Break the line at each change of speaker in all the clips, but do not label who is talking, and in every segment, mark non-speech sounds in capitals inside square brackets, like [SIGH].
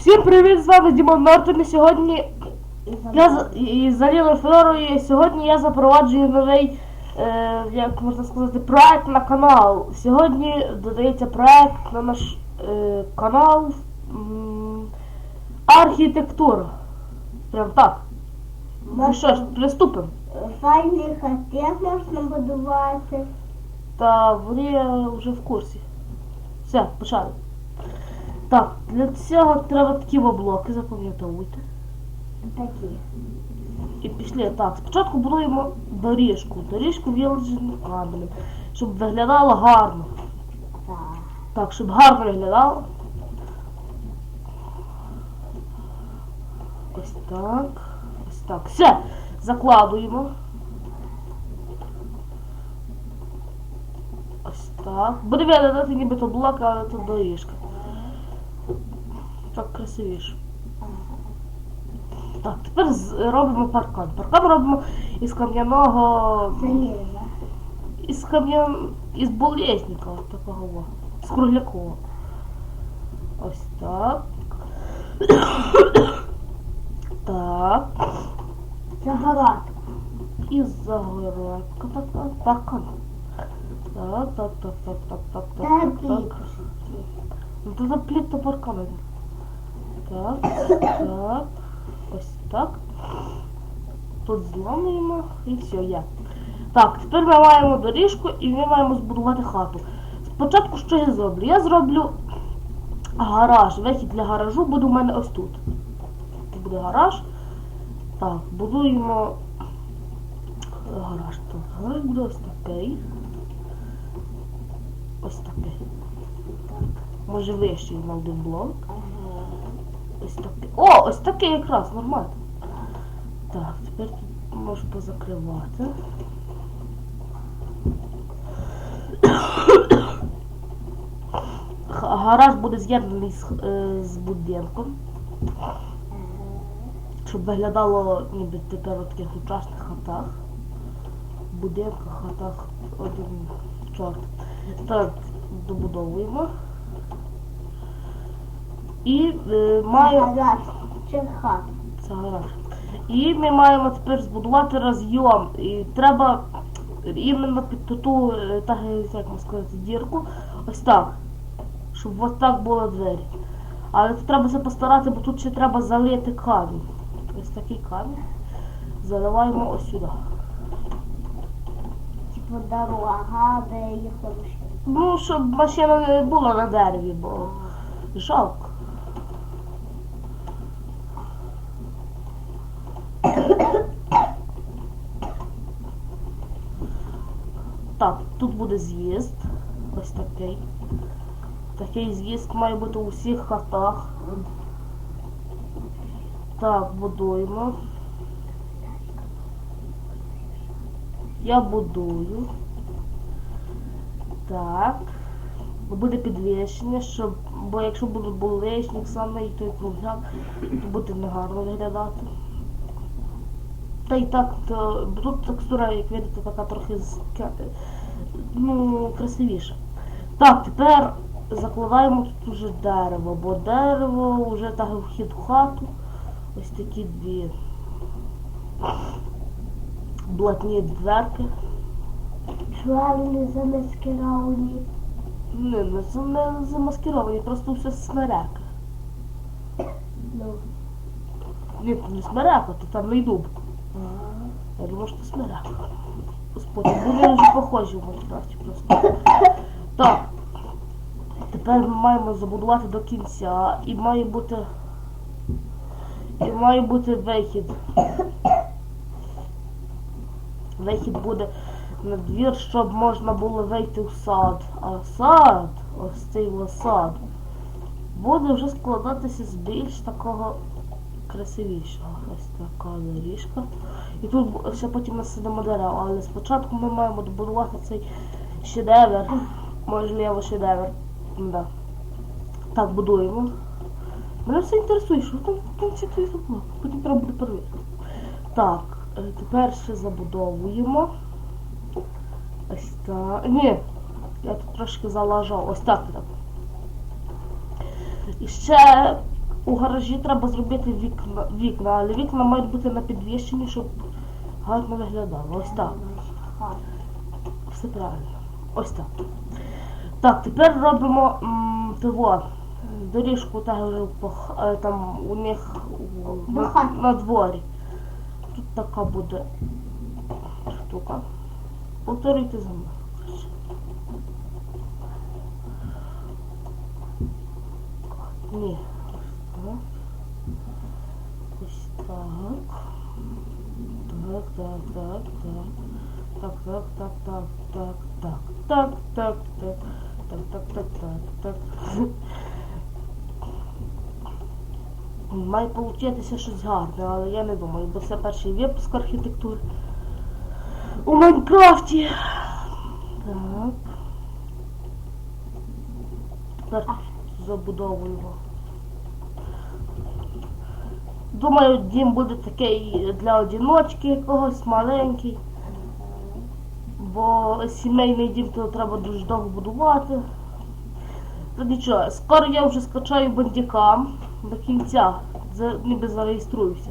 Всім привіт, з вами Дімон і сьогодні я з- Аліною Флорою, і сьогодні я запроваджую новий, е, як можна сказати, проект на канал. Сьогодні додається проект на наш е, канал м, Архітектура. Прям так. Ну що ж, приступимо.
Файні хати можна будувати.
Та вони вже в курсі. Все, почали. Так, для цього треба такі во блоки, запам'ятовуйте.
Такі.
І пішли. Так, спочатку будуємо доріжку. Доріжку виложену каменем, щоб виглядало гарно.
Так.
Так, щоб гарно виглядало. Ось так. Ось так. Все. Закладуємо. Ось так. Буде виглядати нібито блок, але тут доріжка. Так красивіше. Так, тепер робимо паркан. Паркан робимо із кам'яного.
Заліза.
Із кам'ян. із болезника такого. З круглякова. Ось так. [COUGHS] так.
Загородка.
І загородка така. Паркан. Так, так, так, так, так, так, так, так, так. Ну то запліт то паркан. Так, так. Ось так. Тут зламуємо і все, є. Так, тепер ми маємо доріжку і ми маємо збудувати хату. Спочатку що я зроблю? Я зроблю гараж. Вихід для гаражу буде у мене ось тут. Тут буде гараж. Так, будуємо гараж тут. Гараж буде ось такий. Ось такий. Може вищий на один блок. Ось такий. О, ось такий якраз, нормально. Так, тепер тут можу позакривати. Гараж буде з'єднаний з, е, з будинком, щоб виглядало ніби тепер у таких сучасних хатах. Будинках, хатах один чорт. Так, добудовуємо. І е.
Гараж. Чи хат.
Це гараж. І ми маємо тепер збудувати розйом. І треба іменно під ту, е, так, як можна сказати, дірку. Ось так. Щоб ось так були двері. Але тут треба постарати, бо тут ще треба залити камінь. Ось такий камінь. Заливаємо ось сюди.
Типу дорога, де машини.
Ну, щоб машина не була на дереві, бо жалко. Так, тут буде з'їзд. Ось такий. Такий з'їзд має бути у всіх хатах. Так, будуємо. Я будую. Так. Буде підвищення, щоб, бо якщо буде булечник саме і той кругляк, то буде негарно виглядати. Та й так, то, тут текстура, як видите, така трохи з, ну, красивіша. Так, тепер закладаємо тут уже дерево, бо дерево вже так вхід в хату. Ось такі дві блатні дверки.
Чорні замаскировані.
Не, не, замаскировані, просто все смерека.
Ну.
Ні, не смерека, то там не дуб. Я думаю, що смерека. Господи, вони вже похожі в Майнкрафті просто. Так. Тепер ми маємо забудувати до кінця і має бути. І має бути вихід. Вихід буде на двір, щоб можна було вийти в сад. А сад, ось цей сад, буде вже складатися з більш такого красивішого. Ось така доріжка. І тут ще потім насадимо дерева, але спочатку ми маємо добудувати цей шедевр. Можливо, шедевр. Да. Так, будуємо. Мене все інтересує, що там в кінці той заблок. Потім треба буде перевірити. Так, е, тепер ще забудовуємо. Ось так. Ні, я тут трошки залажав. Ось так. так. І ще у гаражі треба зробити вікна, вікна, але вікна мають бути на підвищенні, щоб гарно виглядало. Ось так. Все правильно. Ось так. Так, тепер робимо м, того, доріжку х- е, там у них на, на дворі. Тут така буде штука. Повторюйте за мною. Ні. Ось так. Ось так. Так, так, так, так. Так, так, так, так, так, так, так, так, так, так, так, так. Має получитися щось гарне, але я не думаю, бо це перший випуск архітектури. У Майнкрафті. Так. Тепер забудовуємо. Думаю, дім буде такий для одіночки якогось маленький. Бо сімейний дім то треба дуже довго будувати. Та нічого, скоро я вже скачаю бандікам до кінця, ніби зареєструюся.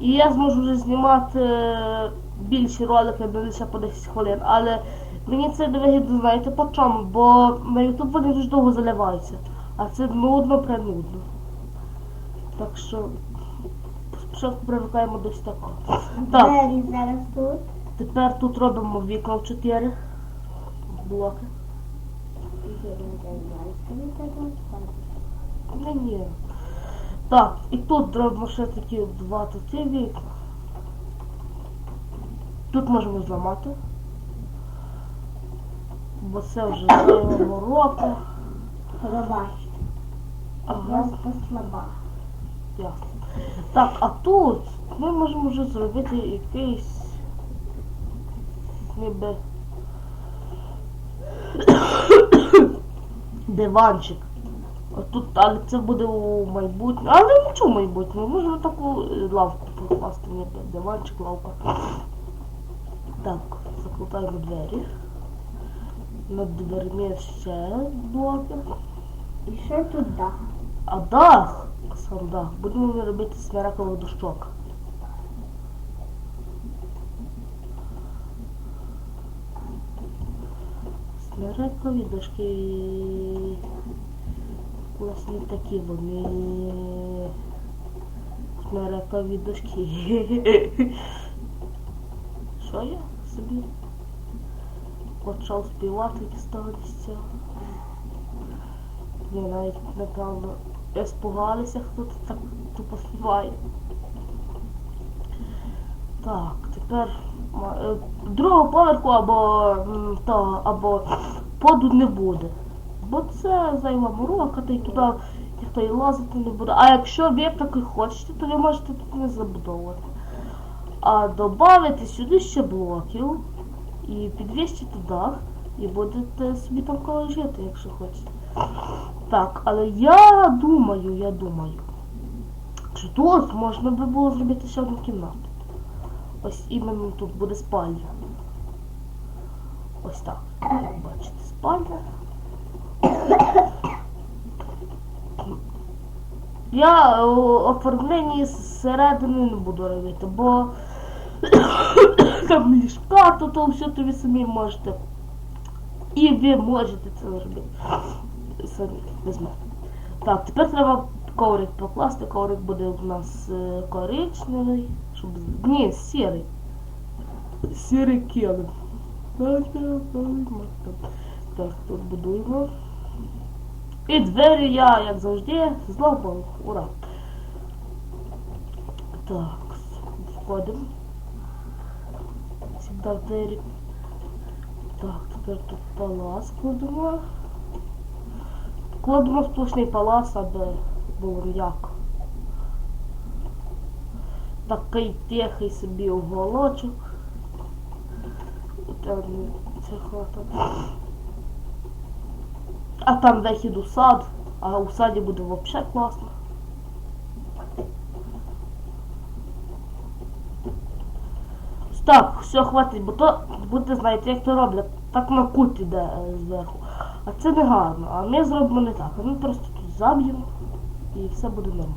І я зможу вже знімати е, більші ролики, не лише по 10 хвилин. Але мені це не вигідно, знаєте по чому, бо на YouTube вони дуже довго заливаються. А це нудно пренудно. Так що спочатку привикаємо до такого. Так.
Двері зараз тут.
Тепер тут робимо вікна в 4 блоки. Ні, ні. Так, і тут робимо ще такі два такі вікна. Тут можемо зламати. Бо це вже зайвого року.
Пробачте.
Ага,
Просто слаба.
ясно. Так, а тут ми можемо вже зробити якийсь ніби диванчик. Отут, але це буде у майбутньому. Але нічого в майбутньому. Можна таку лавку покласти, ніби диванчик, лавка. Так, закладаємо двері. Над дверми ще блоки.
І що тут дах?
А дах, руда. Будемо ми робити з сміракових дощок. Сміракові дошки у нас не такі, вони сміракові дошки. [LAUGHS] Що я собі? Почав співати з того місця. Я навіть напевно испугалися, хто тут так тупо співає. Так, тепер е, другого поверху або м, то, або поду не буде. Бо це зайва морока, та й туди ніхто і лазити не буде. А якщо ви таки хочете, то ви можете тут не забудовувати. А додати сюди ще блоків і підвищити дах, і будете собі там коло жити, якщо хочете. Так, але я думаю, я думаю, що тут можна би було зробити ще одну кімнату. Ось іменно тут буде спальня. Ось так. Бачите, спальня. Я оформлення зсередини не буду робити, бо там ліжка, то, то все то ви самі можете. І ви можете це зробити самі мене. Так, тепер треба коврик покласти. Коврик буде у нас е, коричневий, щоб. Ні, сірий. Сірий килим. Так, тут будуємо. І двері я, як завжди, зламав. Ура! Так, входимо. Сюди в двері. Так, тепер тут палац кладемо. Кладемо сплошний палац, аби було м'яко. Такий тихий собі уголочок. Там це хата. А там вихід у сад, а у саді буде взагалі класно. Так, все, хватить, бо то буде, знаєте, як то роблять, так на кут іде е, зверху. А це не гарно, а ми зробимо не так. А ми просто тут заб'ємо. і все буде нормально.